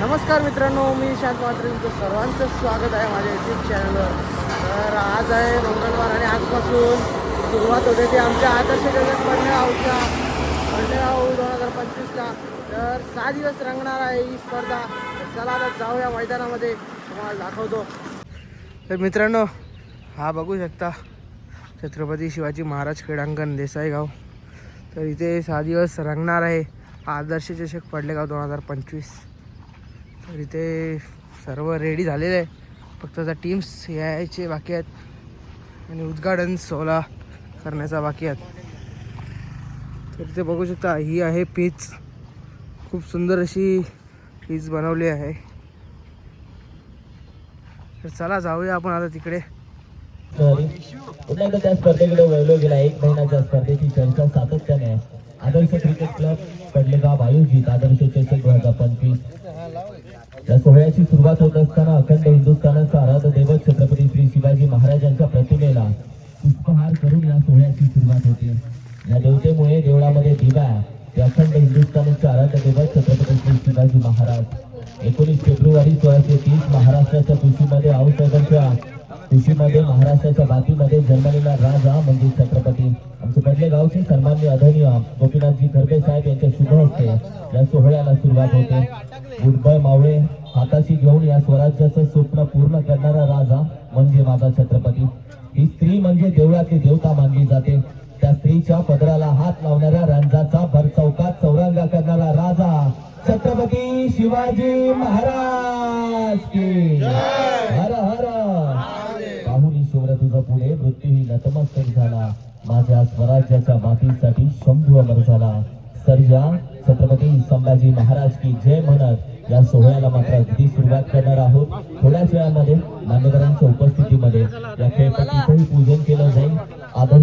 नमस्कार मित्रांनो मी शांत मात्र तुमचं सर्वांचं स्वागत आहे माझ्या यूट्यूब चॅनलवर तर आज आहे मंगळवार आणि आजपासून सुरुवात होते ती आमच्या आदर्श जगत पंढरगावच्या पंढरगाव दोन हजार पंचवीसला. तर सहा दिवस रंगणार आहे ही स्पर्धा. चला आता जाऊया मैदानामध्ये. तुम्हाला दाखवतो. तर मित्रांनो हा बघू शकता छत्रपती शिवाजी महाराज क्रीडांगण देसाईगाव. तर इथे सहा दिवस रंगणार आहे आदर्श चषक पडलेगाव दोन हजार पंचवीस. तर इथे सर्व रेडी झालेले आहे. फक्त आता टीम्स यायचे बाकी आहेत. आणि उद्घाटन सोहळा करण्याचा बाकी आहेत. तर इथे बघू शकता ही आहे पीच खूप सुंदर अशी पीच बनवली आहे. तर चला जाऊया आपण आता तिकडे. सॉरी त्या स्पर्धेकडे वळलो गेला. एक महिन्याच्या स्पर्धेची चर्चा सातत्याने आहे. आदर्श क्रिकेट क्लब पडलेगाव आयोजित आदर्श चषक दोन हजार पंचवीस. या सोहळ्याची सुरुवात होत असताना अखंड हिंदुस्थानाचा आराध्य दैवत छत्रपती श्री शिवाजी महाराजांच्या प्रतिमेला पुष्पहार करून या सोहळ्याची सुरुवात होते. या देवतेमुळे देवळामध्ये दिवा आहे ते अखंड हिंदुस्थानाचे आराध्य दैवत छत्रपती श्री शिवाजी महाराज. एकोणीस फेब्रुवारी सोळाशे तीस महाराष्ट्राच्या कृषीमध्ये आऊसाहेबांच्या कुशीमध्ये महाराष्ट्राच्या बातीमध्ये जन्मलेला राजा म्हणजे छत्रपती. आमचे पहिले गावचे सन्मान्य आदरणीय गोपीनाथजी खरबे साहेब यांच्या शुभ हस्ते या सोहळ्याला सुरुवात होते. गुडबळ मावळे हाताशी घेऊन या स्वराज्याचं स्वप्न पूर्ण करणारा राजा म्हणजे माझा छत्रपती. ही स्त्री म्हणजे देवळातली देवता मानली जाते. त्या स्त्रीच्या पदराला हात लावणाऱ्या रांजाचा भरचौकात चौरंगा करणारा राजा छत्रपती शिवाजी महाराज की. मी नतमस्तक झाला. माझ्या स्वराज्याच्या मातीसाठी शंभू अमर झाला. सर्जा छत्रपती संभाजी महाराज की जय म्हणत या सोहळ्याला मात्र अगदी सुरुवात करणार आहोत. थोड्याच वेळामध्ये मान्यवरांच्या उपस्थितीमध्ये या खेळ पूजन केलं जाईल आदर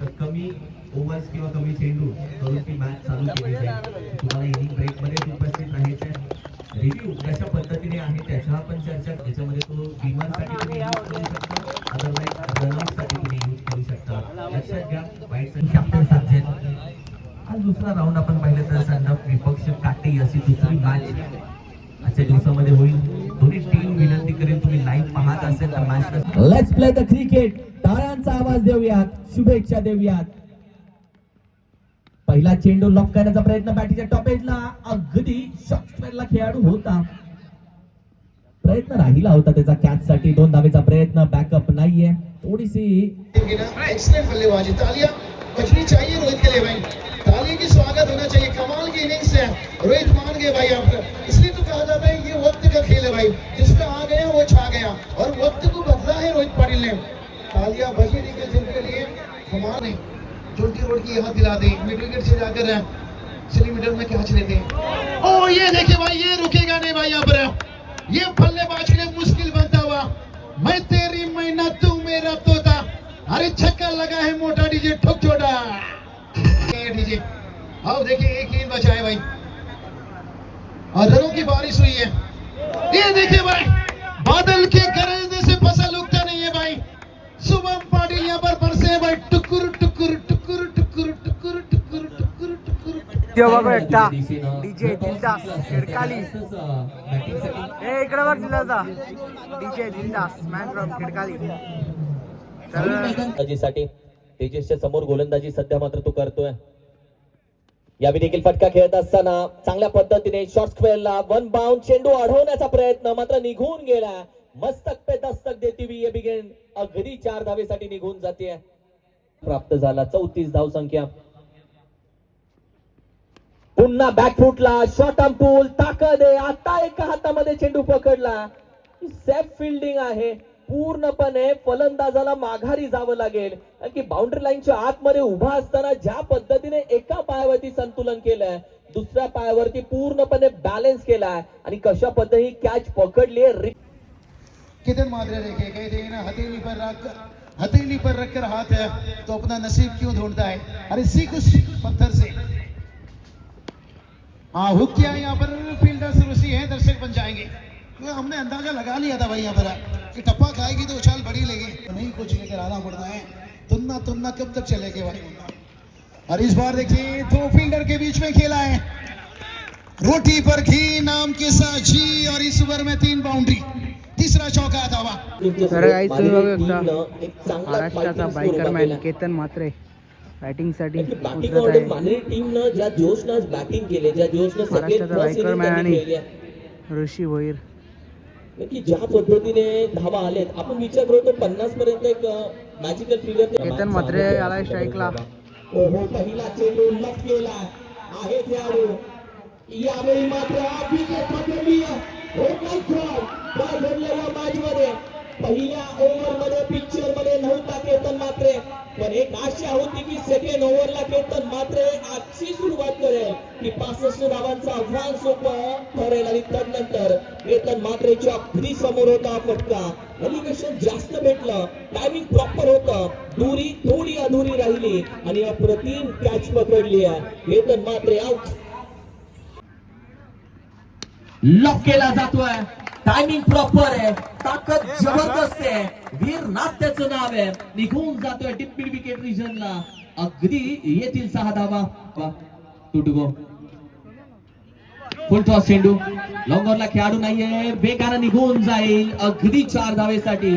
तर कमी ओव्हर्स किंवा कमी चेंडू करून ती मॅच चालू केली जाईल तुम्हाला इनिंग ब्रेकमध्ये उपस्थित राहायचं रिव्ह्यू कशा पद्धतीने आहे त्याच्यावर पण चर्चा त्याच्यामध्ये तो विमानसाठी तुम्ही यूज करू शकता अदरवाईज रनिंगसाठी तुम्ही यूज करू शकता लक्षात घ्या वाईट कॅप्टन सब्जेक्ट आज दुसरा राऊंड आपण पाहिलं तर संडप विपक्ष काटे अशी दुसरी मॅच आजच्या दिवसामध्ये होईल. दोन्ही टीम विनंती करेल तुम्ही लाईव्ह पाहत असेल तर match let's play the cricket टाळ्यांचा आवाज देऊयात. शुभेच्छा देऊयात. पहिला चेंडू लॉक करण्याचा प्रयत्न बॅटीच्या टॉप एजला अगदी शॉर्ट ला खेळाडू होता. प्रयत्न राहिला होता त्याचा कॅच साठी. दोन धावेचा प्रयत्न. बॅकअप नाहीये. थोडीशी एक्सलेंट बल्लेबाजी तालियां बजनी चाहिए रोहित के लिए भाई. इनिंग्स है। रोहित मान गए भाई आप। इसलिए तो कहा जाता है, ये वक्त का खेल है भाई। जिसका आ गया, वो छा गया। और वक्त को बदला है रोहित पाटिल ने। तालियाँ बजनी के जिनके लिए। ने जोटी रोड की याद दिला दी। मिड विकेट से जाकर सेंटीमीटर में कैच लेते हैं ओ, ये देखिए भाई, ये रुकेगा नहीं भाई यहाँ पर ये बल्लेबाज के लिए मुश्किल बनता हुआ। मैं तेरी मैना, तू मेरा तोता। अरे छक्का लगा है मोटा डीजे, ठोक छोटा। डीजे। अब देखिए एक गेंद बचा है भाई अधरों की बारिश हुई है ये देखिए भाई बादल के गरजने से फ़सल उगता नहीं है भाई शुभम पाटिल यहाँ पर बरसे हैं भाई टुकुर टुकुर टुकुर टुकुर टुकुर टुकुर टुकुर टुकुर तेव्हा बघू एकटा डीजे दिलदास खिडकाली ए इकडे बघ Dildas DJ Dildas man from Khidkali तर गोलंदाजीसाठी तेजसच्या समोर गोलंदाजी सध्या मात्र तो करतोय यावेळी देखील फटका खेळत असताना चांगल्या पद्धतीने शॉर्ट स्क्वेअरला वन बाउंड चेंडू अडवण्याचा प्रयत्न मात्र निघून गेला. मस्तक पे दस्तक देती हुई ये बिगेन अगदी चार धावेसाठी निघून जाते. प्राप्त झाला चौतीस धाव संख्या. पुन्हा बॅकफुटला शॉर्ट पूल ताकद आहे. आता एका हातामध्ये चेंडू पकडला. सेफ फिल्डिंग आहे. पूर्णपणे फलंदाजाला माघारी जावं लागेल. कारण की बाउंड्री लाईनच्या आतमध्ये उभा असताना ज्या पद्धतीने एका पायावरती संतुलन केलंय दुसऱ्या पायावरती पूर्णपणे बॅलन्स केलाय. आणि कशा पद्धती कॅच पकडली कितने मादरे देखे कहते हैं ना हथेली पर रख हथेली पर रखकर हाथ है तो अपना नसीब क्यों ढूंढता है? अरे सीख उस पत्थर से। हाँ हुक किया यहाँ पर फील्डर सुरसी है दर्शक बन जाएंगे। तो हमने अंदाजा लगा लिया था भाई यहाँ पर। कि टप्पा खाएगी तो उछाल बड़ी लेगी। तो नहीं कुछ लेकर आना पड़ता है। तुन्ना तुन्ना कब तक चलेगे भाई और इस बार देखिए दो फील्डर के बीच में खेला है। रोटी पर घी नाम के साथ जी और इस ओवर में तीन बाउंड्री। तीसरा चौका धावा तर गाईच तुम्ही बघू शकता महाराष्ट्राचा बायकर मॅन केतन मात्रे। बॅटिंगसाठी बॅटिंग उतरत आहे। महाराष्ट्राचा बायकर मॅन आणि. ऋषी भोईर. की ज्या पद्धतीने धावा आलेत आपण विचार करतो पन्नास पर्यंत एक मॅजिकल फिगर केतन म्हात्रे आलाय स्ट्राईकला हो पहिला चेंडू लफ केला आहे खेळाडू यावेळी मात्र विकेट पकडली या मॅच मध्ये पहिल्या ओव्हरमध्ये पिक्चरमध्ये नव्हता केतन मात्रे पण एक आशा होती की सेकंड ओव्हरला केतन मात्रे आजची सुरुवात करेल. की पासष्ट धावांचा आव्हान सोपं केतन मात्रेच्या अगदी समोर होता फटका. एलिव्हेशन जास्त भेटलं टायमिंग प्रॉपर होतं. दुरी थोडी अधुरी राहिली आणि अप्रतिम कॅच पकडली आहे. केतन मात्रे आउट लॉक केला जातोय. टायमिंग प्रॉपर आहे. ताकद जबरदस्त आहे. वीर नाट्याचं नाव आहे. निघून जातोय टिप्पी विकेट रिजनला अगदी येतील सहा धावा. Two to go full toss चेंडू. लॉंगरला खेळाडू नाहीये. बेगानं निघून जाईल. अगदी चार धावेसाठी.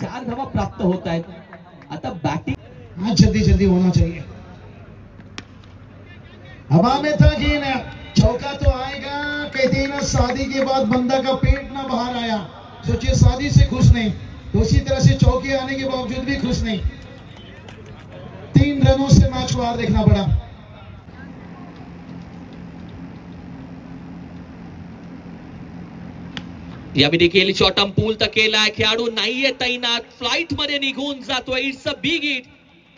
चार धावा प्राप्त होत आहेत. आता बॅटिंग हाँ जल्दी जल्दी होना चाहिए. हवा में था गेंद. चौका तो आएगा. कहते ना शादी के बाद बंदा का पेट ना बाहर आया. सोचिए शादी से खुश नहीं. तो उसी तरह से चौके आने के बावजूद भी खुश नहीं. तीन रनों से मैच को हार देखना पड़ा. यावेळी देखील शॉर्ट पूल तर केलाय. खेळाडू नाहीये तैनात. फ्लाइटमध्ये निघून जातोय. It's a big it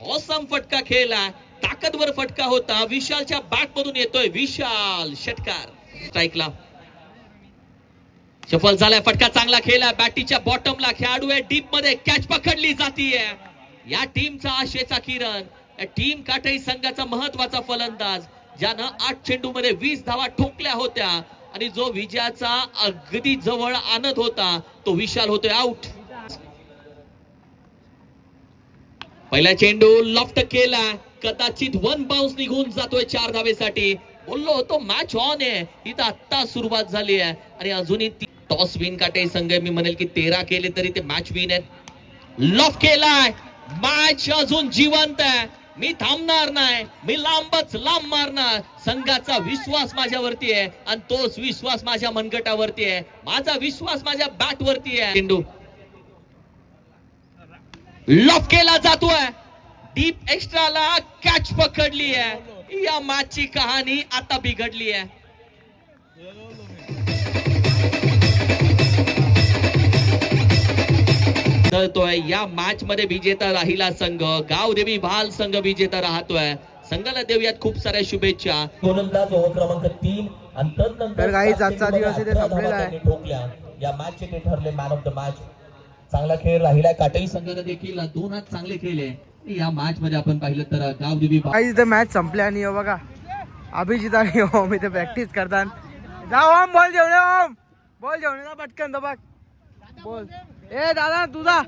awesome फटका खेळलाय. ताकदवर फटका होता. विशालच्या बॅट मधून येतोय. विशाल षटकार. स्ट्राईकला सफल झालाय. फटका चांगला खेळलाय. बॅटीच्या बॉटमला खेळाडू आहे. डीपमध्ये कॅच पकडली जातीये. या टीमचा आशेचा किरण. या टीम काटई संघाचा महत्त्वाचा फलंदाज ज्यानं आठ चेंडू मध्ये वीस धावा ठोकल्या होत्या. आणि जो विजयाचा अगदी जवळ आणत होता तो विशाल होतोय आउट पहिला चेंडू लॉफ्ट केला. कदाचित वन बाउन्स निघून जातोय चार धावेसाठी. बोललो होतो मॅच ऑन आहे. इथं आत्ता सुरुवात झाली आहे. आणि अजूनही टॉस विन काटे संघ मी म्हणेल की तेरा केले तरी ते मॅच विन आहेत. लॉफ केलाय. मॅच अजून जिवंत आहे. मी थांबणार नाही मी लांबच लांब मारणार. संघाचा विश्वास माझ्यावरती आहे आणि तोच विश्वास माझ्या मनगटावरती आहे. माझा विश्वास माझ्या बॅट वरती आहे. चेंडू लॉफ केला जातोय. डीप एक्स्ट्राला कॅच पकडली आहे. या मॅचची कहाणी आता बिघडली आहे. तोय या मॅच मध्ये विजेता राहिला संघ. गावदेवी भाल संघ विजेता राहतोय. संघाला देऊयात खूप साऱ्या शुभेच्छा. गोलंदाज ओव्हर क्रमांक तीन आणि तदनंतर तर काही आजचा दिवस इथे चेंडूमध्ये संपलेला अठरा आहे. धावा त्यांनी ठोकल्या. या मॅचचे ते ठरले मॅन ऑफ द मॅच चांगला खेळ राहिला काटई संघाला देखील. दोन हात चांगले केले या मॅच मध्ये आपण पाहिलं तर गावदेवी काही इथे मॅच संपल्या आणि हे बघा अभिजित आणि ओम इथे प्रॅक्टिस करतात. जा ओम बॉल जेवण ओम. बॉल जेवण पटकन तो बघ. बोल. ए दादा तुझा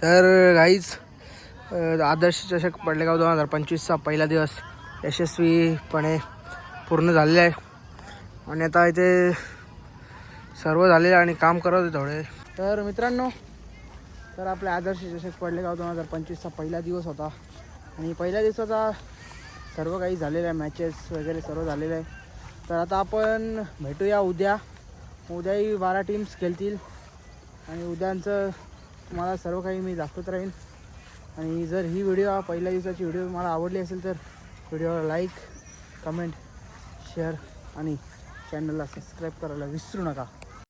तर काहीच आदर्श चषक पडलेगाव दोन हजार पंचवीसचा पहिला दिवस यशस्वीपणे पूर्ण झालेला आहे. आणि आता इथे सर्व झालेलं आहे आणि काम करत होते थोडे. तर मित्रांनो तर आपले आदर्श चषक पडलेगाव दोन हजार पंचवीसचा पहिला दिवस होता. आणि पहिल्या दिवसाचा सर्व काही झालेलं आहे मॅचेस वगैरे सर्व झालेलं आहे. तर आता आपण भेटूया उद्या. उद्याही बारा टीम्स खेळतील. आणि उद्यांचं तुम्हाला सर्व काही मी दाखवत राहीन. आणि जर ही व्हिडिओ पहिल्या दिवसाची व्हिडिओ मला आवडली असेल तर व्हिडिओला लाईक कमेंट शेअर आणि चॅनलला सबस्क्राईब करायला विसरू नका.